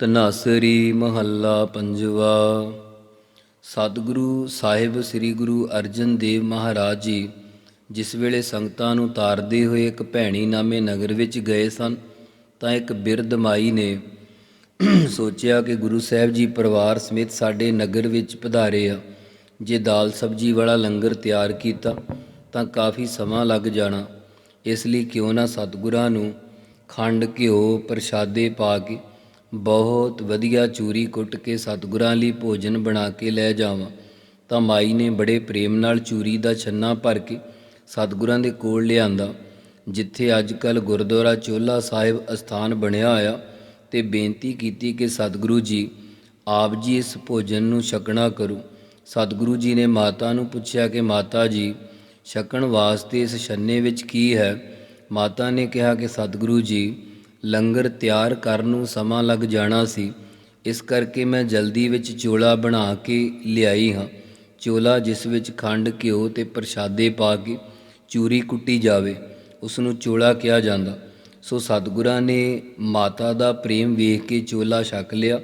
ਤਨਾਸਰੀ ਮਹੱਲਾ ਪੰਜਵਾ। ਸਤਿਗੁਰੂ ਸਾਹਿਬ, ਸ੍ਰੀ ਗੁਰੂ ਅਰਜਨ ਦੇਵ ਮਹਾਰਾਜ ਜੀ, ਜਿਸ ਵੇਲੇ ਸੰਗਤਾਂ ਨੂੰ ਤਾਰਦੇ ਹੋਏ ਇੱਕ ਭੈਣੀ ਨਾਮੇ ਨਗਰ ਵਿੱਚ ਗਏ ਸਨ, ਤਾਂ ਇੱਕ ਬਿਰਧ ਮਾਈ ਨੇ ਸੋਚਿਆ ਕਿ ਗੁਰੂ ਸਾਹਿਬ ਜੀ ਪਰਿਵਾਰ ਸਮੇਤ ਸਾਡੇ ਨਗਰ ਵਿੱਚ ਪਧਾਰੇ ਆ। ਜੇ ਦਾਲ ਸਬਜੀ ਵਾਲਾ ਲੰਗਰ ਤਿਆਰ ਕੀਤਾ, ਤਾਂ ਕਾਫੀ ਸਮਾਂ ਲੱਗ ਜਾਣਾ। ਇਸ ਲਈ ਕਿਉਂ ਨਾ ਸਤਿਗੁਰਾਂ ਨੂੰ ਖੰਡ ਘਿਓ, ਪ੍ਰਸ਼ਾਦੇ ਪਾ ਕੇ ਬਹੁਤ ਵਧੀਆ ਚੂਰੀ ਕੁੱਟ ਕੇ ਸਤਿਗੁਰਾਂ ਲਈ ਭੋਜਨ ਬਣਾ ਕੇ ਲੈ ਜਾਵਾਂ। ਤਾਂ ਮਾਈ ਨੇ ਬੜੇ ਪ੍ਰੇਮ ਨਾਲ ਚੂਰੀ ਦਾ ਛੰਨਾ ਭਰ ਕੇ ਸਤਿਗੁਰਾਂ ਦੇ ਕੋਲ ਲਿਆਂਦਾ, ਜਿੱਥੇ ਅੱਜ ਕੱਲ ਗੁਰਦੁਆਰਾ ਚੋਲਾ ਸਾਹਿਬ ਅਸਥਾਨ ਬਣਿਆ ਹੋਇਆ ਤੇ ਬੇਨਤੀ ਕੀਤੀ ਕਿ ਸਤਿਗੁਰੂ ਜੀ, ਆਪ ਜੀ ਇਸ ਭੋਜਨ ਨੂੰ ਛਕਣਾ ਕਰੋ। ਸਤਿਗੁਰੂ ਜੀ ਨੇ ਮਾਤਾ ਨੂੰ ਪੁੱਛਿਆ ਕਿ, ਮਾਤਾ ਜੀ, ਛਕਣ ਵਾਸਤੇ ਇਸ ਛੰਨੇ ਵਿੱਚ ਕੀ ਹੈ? ਮਾਤਾ ਨੇ ਕਿਹਾ ਕਿ, ਸਤਿਗੁਰੂ ਜੀ ਲੰਗਰ ਤਿਆਰ ਕਰਨ ਨੂੰ ਸਮਾਂ ਲੱਗ ਜਾਣਾ ਸੀ। ਇਸ ਕਰਕੇ ਮੈਂ ਜਲਦੀ ਵਿੱਚ ਚੋਲਾ ਬਣਾ ਕੇ ਲਿਆਈ ਹਾਂ। ਚੋਲਾ ਜਿਸ ਵਿੱਚ ਖੰਡ, ਘਿਓ ਤੇ ਪ੍ਰਸ਼ਾਦੇ ਪਾ ਕੇ ਚੂਰੀ ਕੁੱਟੀ ਜਾਵੇ ਉਸ ਨੂੰ ਚੋਲਾ ਕਿਹਾ ਜਾਂਦਾ। ਸੋ ਸਤਿਗੁਰਾਂ ਨੇ ਮਾਤਾ ਦਾ ਪ੍ਰੇਮ ਵੇਖ ਕੇ ਚੋਲਾ ਛਕ ਲਿਆ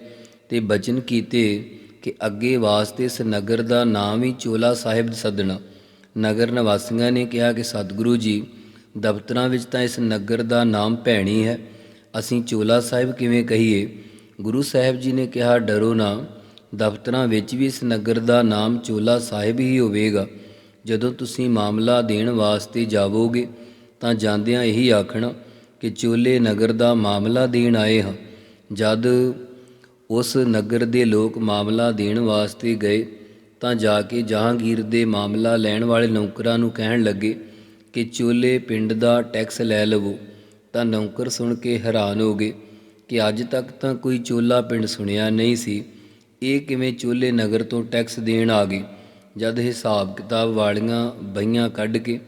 ਤੇ ਬਚਨ ਕੀਤੇ ਕਿ ਅੱਗੇ ਵਾਸਤੇ ਇਸ ਨਗਰ ਦਾ ਨਾਮ ਹੀ ਚੋਲਾ ਸਾਹਿਬ ਸੱਦਣਾ। ਨਗਰ ਨਿਵਾਸੀਆਂ ਨੇ ਕਿਹਾ ਕਿ, ਸਤਿਗੁਰੂ ਜੀ, ਦਫ਼ਤਰਾਂ ਵਿੱਚ ਤਾਂ ਇਸ ਨਗਰ ਦਾ ਨਾਮ ਭੈਣੀ ਹੈ। ਅਸੀਂ ਚੋਲਾ ਸਾਹਿਬ ਕਿਵੇਂ ਕਹੀਏ? ਗੁਰੂ ਸਾਹਿਬ ਜੀ ਨੇ ਕਿਹਾ, ਡਰੋ ਨਾ, ਦਫ਼ਤਰਾਂ ਵਿੱਚ ਵੀ ਇਸ ਨਗਰ ਦਾ ਨਾਮ ਚੋਲਾ ਸਾਹਿਬ ਹੀ ਹੋਵੇਗਾ। ਜਦੋਂ ਤੁਸੀਂ ਮਾਮਲਾ ਦੇਣ ਵਾਸਤੇ ਜਾਵੋਗੇ, ਤਾਂ ਜਾਂਦਿਆਂ ਇਹੀ ਆਖਣਾ ਕਿ ਚੋਲੇ ਨਗਰ ਦਾ ਮਾਮਲਾ ਦੇਣ ਆਏ ਹਾਂ। ਜਦ ਉਸ ਨਗਰ ਦੇ ਲੋਕ ਮਾਮਲਾ ਦੇਣ ਵਾਸਤੇ ਗਏ, ਤਾਂ ਜਾ ਕੇ ਜਹਾਂਗੀਰ ਦੇ ਮਾਮਲਾ ਲੈਣ ਵਾਲੇ ਨੌਕਰਾਂ ਨੂੰ ਕਹਿਣ ਲੱਗੇ ਕਿ ਚੋਲੇ ਪਿੰਡ ਦਾ ਟੈਕਸ ਲੈ ਲਵੋ। ਤਾਂ ਨੌਕਰ ਸੁਣ ਕੇ ਹੈਰਾਨ ਹੋ ਗਏ ਕਿ ਅੱਜ ਤੱਕ ਤਾਂ ਕੋਈ ਚੋਲਾ ਪਿੰਡ ਸੁਣਿਆ ਨਹੀਂ ਸੀ। ਇਹ ਕਿਵੇਂ ਚੋਲੇ ਨਗਰ ਤੋਂ ਟੈਕਸ ਦੇਣ ਆ ਗਏ, ਜਦ ਹਿਸਾਬ ਕਿਤਾਬ ਵਾਲੀਆਂ ਬਈਆਂ ਕੱਢ ਕੇ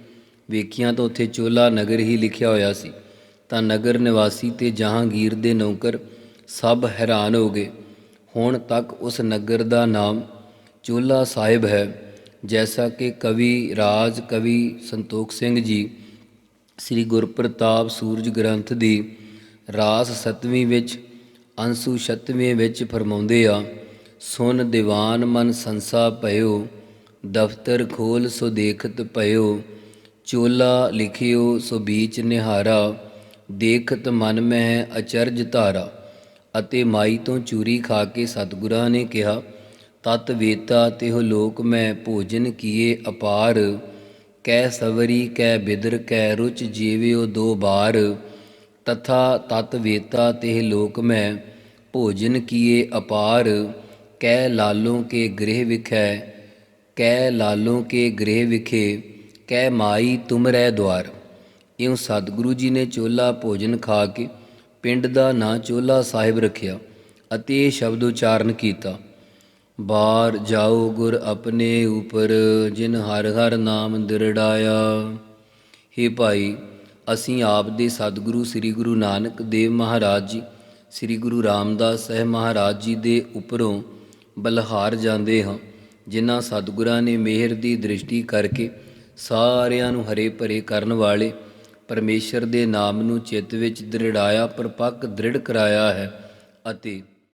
ਵੇਖੀਆਂ ਤਾਂ ਉੱਥੇ ਚੋਲਾ ਨਗਰ ਹੀ ਲਿਖਿਆ ਹੋਇਆ ਸੀ। ਤਾਂ ਨਗਰ ਨਿਵਾਸੀ ਤੇ ਜਹਾਂਗੀਰ ਦੇ ਨੌਕਰ ਸਭ ਹੈਰਾਨ ਹੋ ਗਏ। ਹੁਣ ਤੱਕ ਉਸ ਨਗਰ ਦਾ ਨਾਮ ਚੋਲਾ ਸਾਹਿਬ ਹੈ, ਜੈਸਾ ਕਿ ਕਵੀ ਰਾਜ ਕਵੀ ਸੰਤੋਖ ਸਿੰਘ ਜੀ ਸ੍ਰੀ ਗੁਰਪ੍ਰਤਾਪ ਸੂਰਜ ਗ੍ਰੰਥ ਦੀ ਰਾਸ 7ਵੀਂ ਵਿੱਚ, ਅੰਸੂ 36ਵੇਂ ਵਿੱਚ ਫਰਮਾਉਂਦੇ ਆ, ਸੁਨ ਦੀਵਾਨ ਮਨ ਸੰਸਾ ਭਇਓ, ਦਫ਼ਤਰ ਖੋਲ ਸੋ ਦੇਖਤ ਭਇਓ, ਚੋਲਾ ਲਿਖਿਓ ਸੋ ਬੀਚ ਨਿਹਾਰਾ, ਦੇਖਤ ਮਨ ਮਹਿ ਅਚਰਜ ਧਾਰਾ, ਅਤੇ ਮਾਈ ਤੋਂ ਚੂਰੀ ਖਾ ਕੇ ਸਤਿਗੁਰਾਂ ਨੇ ਕਿਹਾ, ਤਤ ਵੇਤਾ ਤਿਹੁ ਲੋਕ ਮੈਂ ਭੋਜਨ ਕੀਏ ਅਪਾਰ ਕਹਿ ਸਵਰੀ ਕਹਿ ਬਿਦਰ, ਕੈ ਰੁਚ ਜੀਵਿਓ ਦੋ ਬਾਰ। ਤਥਾ ਤਤ ਵੇਤਾ ਤਿਹ ਲੋਕ ਮੈਂ, ਭੋਜਨ ਕੀਏ ਅਪਾਰ। ਕੈ ਲਾਲੋਂ ਕੇ ਗ੍ਰਹਿ ਵਿਖੈ, ਕੈ ਲਾਲੋਂ ਕੇ ਗ੍ਰਹਿ ਵਿਖੇ, ਕੈ ਮਾਈ ਤੁਮਰੈ ਦਵਾਰ ਇਉਂ ਸਤਿਗੁਰੂ ਜੀ ਨੇ ਚੋਲਾ ਭੋਜਨ ਖਾ ਕੇ, ਪਿੰਡ ਦਾ ਨਾਂ ਚੋਲਾ ਸਾਹਿਬ ਰੱਖਿਆ ਅਤੇ ਇਹ ਸ਼ਬਦ ਉਚਾਰਨ ਕੀਤਾ। ਬਾਰ ਜਾਓ ਗੁਰ ਆਪਣੇ ਉਪਰ, ਜਿਨ ਹਰ ਹਰ ਨਾਮ ਦਿਰੜਾਇਆ। हे ਭਾਈ, ਅਸੀਂ ਆਪ ਦੇ ਸਤਿਗੁਰੂ ਸ੍ਰੀ ਗੁਰੂ ਨਾਨਕ ਦੇਵ ਮਹਾਰਾਜ ਜੀ, ਸ੍ਰੀ ਗੁਰੂ ਰਾਮਦਾਸ ਸਾਹਿਬ ਮਹਾਰਾਜ ਜੀ ਦੇ ਉੱਪਰੋਂ ਬਲਹਾਰ ਜਾਂਦੇ ਹਾਂ, ਜਿਨ੍ਹਾਂ ਸਤਿਗੁਰਾਂ ਨੇ ਮਿਹਰ ਦੀ ਦ੍ਰਿਸ਼ਟੀ ਕਰਕੇ ਸਾਰਿਆਂ ਨੂੰ ਹਰੇ ਭਰੇ ਕਰਨ ਵਾਲੇ ਪਰਮੇਸ਼ਰ ਦੇ ਨਾਮ ਨੂੰ ਚਿੱਤ ਵਿੱਚ ਦ੍ਰਿੜਾਇਆ, ਪਰਪੱਕ ਦ੍ਰਿੜ ਕਰਾਇਆ ਹੈ ਅਤੇ